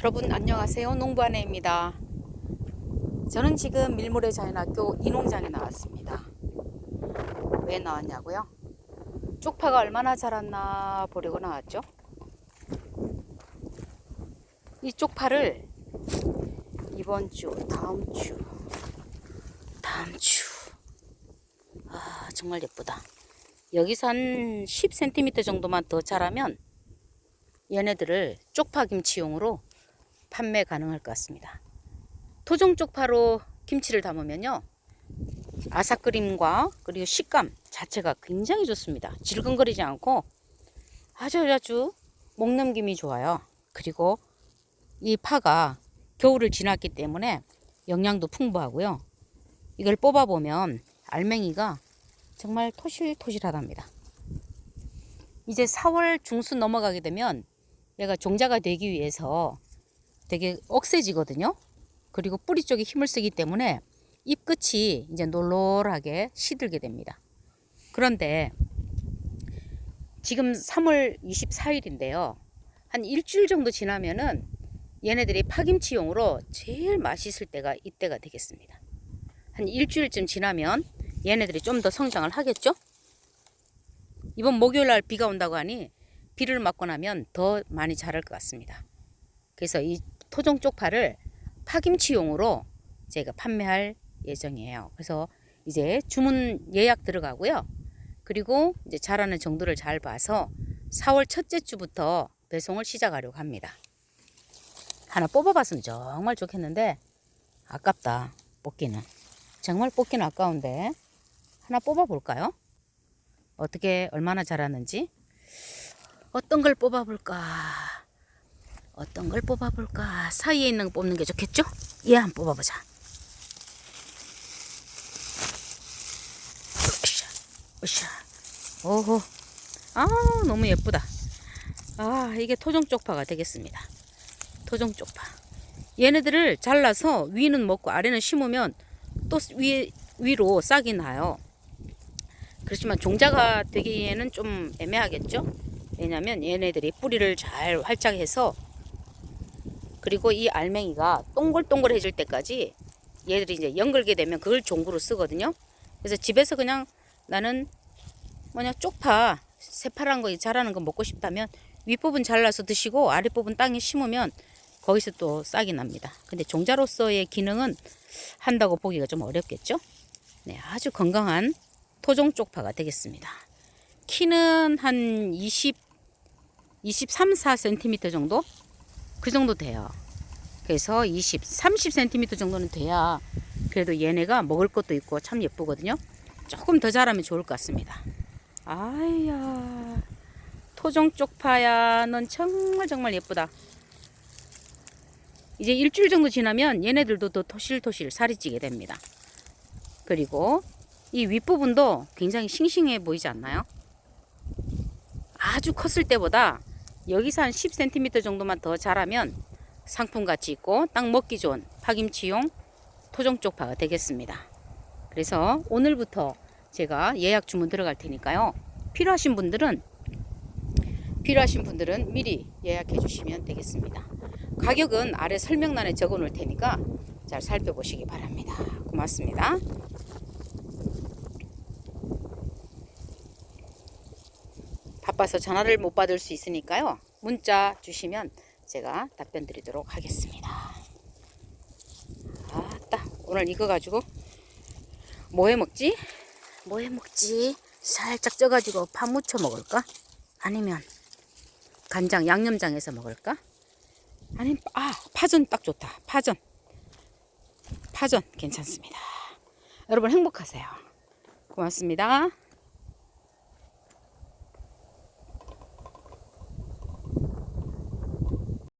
여러분 안녕하세요. 농부아내입니다. 저는 지금 밀물의 자연학교 이농장에 나왔습니다. 왜 나왔냐고요? 쪽파가 얼마나 자랐나 보려고 나왔죠? 이 쪽파를 이번 주 다음 주 다음 주아 정말 예쁘다. 여기서 한 10cm 정도만 더 자라면 얘네들을 쪽파 김치용으로 판매 가능할 것 같습니다. 토종 쪽파로 김치를 담으면요. 아삭거림과 그리고 식감 자체가 굉장히 좋습니다. 질끈거리지 않고 아주 아주 목넘김이 좋아요. 그리고 이 파가 겨울을 지났기 때문에 영양도 풍부하고요. 이걸 뽑아보면 알맹이가 정말 토실토실하답니다. 이제 4월 중순 넘어가게 되면 얘가 종자가 되기 위해서 되게 억세지거든요. 그리고 뿌리 쪽에 힘을 쓰기 때문에 잎 끝이 이제 놀놀하게 시들게 됩니다. 그런데 지금 3월 24일인데요. 한 일주일 정도 지나면은 얘네들이 파김치용으로 제일 맛있을 때가 이때가 되겠습니다. 한 일주일쯤 지나면 얘네들이 좀 더 성장을 하겠죠? 이번 목요일 날 비가 온다고 하니 비를 맞고 나면 더 많이 자랄 것 같습니다. 그래서 이 토종 쪽파를 파김치용으로 제가 판매할 예정이에요. 그래서 이제 주문 예약 들어가고요. 그리고 이제 자라는 정도를 잘 봐서 4월 첫째 주부터 배송을 시작하려고 합니다. 하나 뽑아봤으면 정말 좋겠는데 아깝다 뽑기는 정말 뽑기는 아까운데 하나 뽑아볼까요? 어떻게 얼마나 자랐는지 어떤 걸 뽑아볼까 어떤 걸 뽑아볼까? 사이에 있는 거 뽑는 게 좋겠죠? 얘 한번 뽑아보자. 으쌰 으쌰. 오호. 아 너무 예쁘다. 아 이게 토종 쪽파가 되겠습니다. 토종 쪽파. 얘네들을 잘라서 위는 먹고 아래는 심으면 또 위, 위로 싹이 나요. 그렇지만 종자가 되기에는 좀 애매하겠죠? 왜냐면 얘네들이 뿌리를 잘 활짝 해서 그리고 이 알맹이가 동글동글해질 때까지 얘들이 이제 연글게 되면 그걸 종구로 쓰거든요. 그래서 집에서 그냥 나는 뭐냐 쪽파 새파란 거 자라는 거 먹고 싶다면 윗부분 잘라서 드시고 아랫부분 땅에 심으면 거기서 또 싹이 납니다. 근데 종자로서의 기능은 한다고 보기가 좀 어렵겠죠? 네 아주 건강한 토종 쪽파가 되겠습니다. 키는 한 20, 23, 4cm 정도? 그 정도 돼요. 그래서 20, 30cm 정도는 돼야 그래도 얘네가 먹을 것도 있고 참 예쁘거든요. 조금 더 자라면 좋을 것 같습니다. 아야, 토종 쪽파야, 넌 정말 정말 예쁘다. 이제 일주일 정도 지나면 얘네들도 더 토실토실 살이 찌게 됩니다. 그리고 이 윗부분도 굉장히 싱싱해 보이지 않나요? 아주 컸을 때보다 여기서 한 10cm 정도만 더 자라면 상품 가치 있고 딱 먹기 좋은 파김치용 토종 쪽파가 되겠습니다. 그래서 오늘부터 제가 예약 주문 들어갈 테니까요. 필요하신 분들은 필요하신 분들은 미리 예약해 주시면 되겠습니다. 가격은 아래 설명란에 적어 놓을 테니까 잘 살펴보시기 바랍니다. 고맙습니다. 바빠서 전화를 못 받을 수 있으니까요. 문자 주시면 제가 답변 드리도록 하겠습니다. 아따, 오늘 이거 가지고 뭐 해 먹지? 뭐 해 먹지? 살짝 쪄가지고 파 무쳐 먹을까? 아니면 간장 양념장에서 먹을까? 아니면 아 파전 딱 좋다. 파전. 파전 괜찮습니다. 여러분 행복하세요. 고맙습니다.